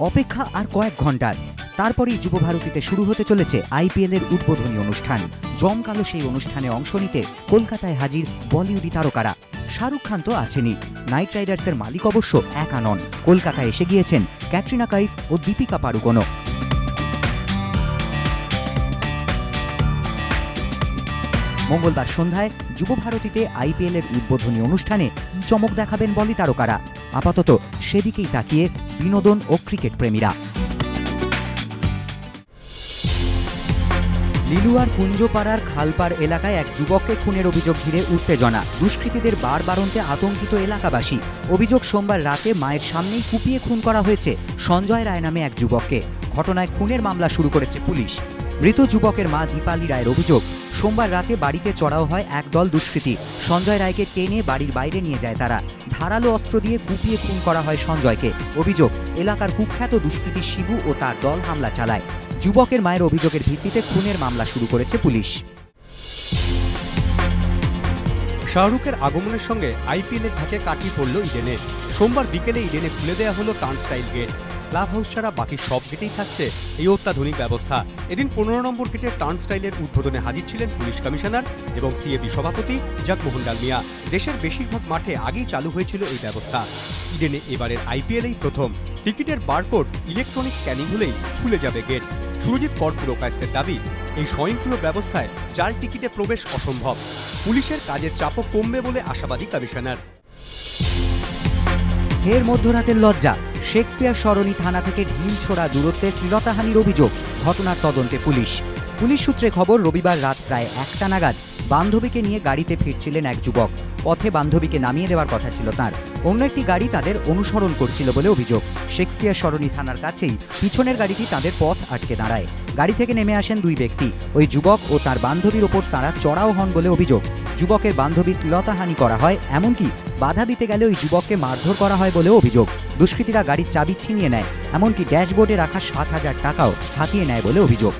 অপেক্ষা আর কয়েক ঘণ্টার তারপরেই যুবভারতীতে শুরু হতে চলেছে আইপিএল এর উদ্বোধনী অনুষ্ঠান। জমকালো সেই অনুষ্ঠানে অংশ নিতে কলকাতায় হাজির বলিউডি তারকারা। শাহরুখ খান তো আছেনই। নাইট রাইডার্সের মালিক অবশ্য একা নন। কলকাতায় এসে গিয়েছেন ক্যাটরিনা কাইফ ও দীপিকা পাড়ুকোনও। মঙ্গলবার সন্ধ্যায় যুবভারতীতে আইপিএল এর উদ্বোধনী অনুষ্ঠানে কি চমক দেখাবেন বলি তারকারা? আপাতত সেদিকেই তাকিয়ে বিনোদন ও ক্রিকেট প্রেমীরা। লিলুয়ার কুঞ্জপাড়ার খালপাড় এলাকায় এক যুবককে খুনের অভিযোগ ঘিরে উত্তেজনা। দুষ্কৃতীদের বার বারন্তে আতঙ্কিত এলাকাবাসী। অভিযোগ সোমবার রাতে মায়ের সামনেই কুপিয়ে খুন করা হয়েছে সঞ্জয় রায় নামে এক যুবককে। ঘটনায় খুনের মামলা শুরু করেছে পুলিশ। মৃত যুবকের মা দীপালি রায়ের অভিযোগ, সোমবার রাতে বাড়িতে চড়াও হয় একদল দুষ্কৃতী। সঞ্জয় রায়কে টেনে বাড়ির বাইরে নিয়ে যায় তারা। ধারালো অস্ত্র দিয়ে কুপিয়ে খুন করা হয় সঞ্জয়কে। অভিযোগ, এলাকার কুখ্যাত দুষ্কৃতী শিবু ও তার দল হামলা চালায়। যুবকের মায়ের অভিযোগের ভিত্তিতে খুনের মামলা শুরু করেছে পুলিশ। শাহরুখের আগমনের সঙ্গে আইপিএলের ধাকে কাটি পড়ল ইডেনে সোমবার বিকেলে ইডেনে খুলে দেওয়া হলো turnstile gate. Club house ছাড়া বাকি সব গেটেই থাকছে এই অত্যাধুনিক ব্যবস্থা। এদিন পনেরো নম্বর গেটের টার্ন স্টাইলের উদ্বোধনে হাজির ছিলেন পুলিশ কমিশনার এবং সিএবি সভাপতি জাকমোহন ডালমিয়া। দেশের বেশিরভাগ মাঠে আগেই চালু হয়েছিল এই ব্যবস্থা। ইডেনে এবারের আইপিএলেই প্রথম। টিকিটের বারকোড, ইলেকট্রনিক স্ক্যানিং হলেই খুলে যাবে গেট। সুরজিৎ কর পুরকায়স্তের দাবি, এই স্বয়ংক্রিয় ব্যবস্থায় জাল টিকিটে প্রবেশ অসম্ভব। পুলিশের কাজের চাপও কমবে বলে আশাবাদী কমিশনার। ফের মধ্যরাতের লজ্জা। শেক্সপিয়ার সরণি থানা থেকে ঢিল ছোড়া দূরত্বে শ্লীলতাহানির অভিযোগ। ঘটনার তদন্তে পুলিশ। পুলিশ সূত্রে খবর, রবিবার রাত প্রায় একটা নাগাদ বান্ধবীকে নিয়ে গাড়িতে ফিরছিলেন এক যুবক। পথে বান্ধবীকে নামিয়ে দেওয়ার কথা ছিল তার। অন্য একটি গাড়ি তাদের অনুসরণ করছিল বলে অভিযোগ। শেক্সপিয়ার সরণি থানার কাছেই পিছনের গাড়িটি তাদের পথ আটকে দাঁড়ায়। গাড়ি থেকে নেমে আসেন দুই ব্যক্তি। ওই যুবক ও তার বান্ধবীর ওপর তারা চড়াও হন বলে অভিযোগ। যুবকের বান্ধবী লতাহানি করা হয়, এমনকি বাধা দিতে গেলে ওই যুবককে মারধর করা হয় বলেও অভিযোগ। দুষ্কৃতীরা গাড়ির চাবি ছিনিয়ে নেয়, এমনকি ড্যাশবোর্ডে রাখা সাত হাজার টাকাও হাতিয়ে নেয় বলে অভিযোগ।